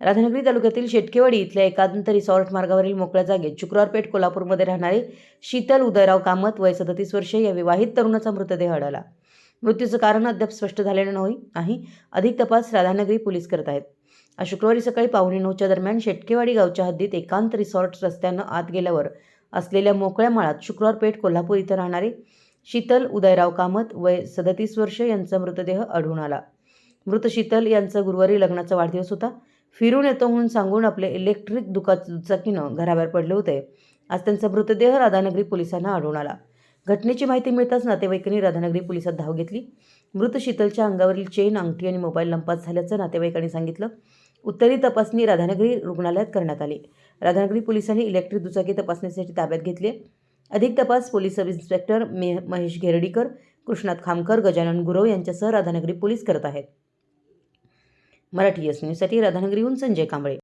राधानगरी तालुक्यातील शेटकेवाडी इथल्या एकांत रिसॉर्ट मार्गावरील मोकळ्या जागेत शुक्रवार पेठ कोल्हापूरमध्ये राहणारे शीतल उदयराव कामत वय सदतीस वर्षे या विवाहित तरुणाचा मृतदेह आढळला. मृत्यूचं कारण अद्याप स्पष्ट झालेलं नाही नाही अधिक तपास राधानगरी पोलीस करत आहेत. आज शुक्रवारी सकाळी पावणे नऊच्या दरम्यान शेटकेवाडी गावच्या हद्दीत एकांत रिसॉर्ट रस्त्यानं आत गेल्यावर असलेल्या मोकळ्या माळात शुक्रवार पेठ कोल्हापूर इथं राहणारे शीतल उदयराव कामत वय सदतीस वर्ष यांचा मृतदेह आढळून आला. मृत शीतल यांचा गुरुवारी लग्नाचा वाढदिवस होता. फिरून येतो म्हणून सांगून आपले इलेक्ट्रिक दुका दुचाकीनं घराबाहेर पडले होते. आज त्यांचा मृतदेह राधानगरी पोलिसांना आढळून आला. घटनेची माहिती मिळताच नातेवाईकांनी राधानगरी पोलिसात धाव घेतली. मृत शीतलच्या अंगावरील चेन अंगठी आणि मोबाईल लंपास झाल्याचं नातेवाईकांनी सांगितलं. उत्तरी तपासणी राधानगरी रुग्णालयात करण्यात आली. राधानगरी पोलिसांनी इलेक्ट्रिक दुचाकी तपासणीसाठी ताब्यात घेतली. अधिक तपास पोलीस सब इन्स्पेक्टर मे महेश घेरडीकर कृष्णात खामकर गजानन गुरव यांच्यासह राधानगरी पोलीस करत आहेत. मराठी एस न्यूजसाठी राधानगरीहून संजय कांबळे.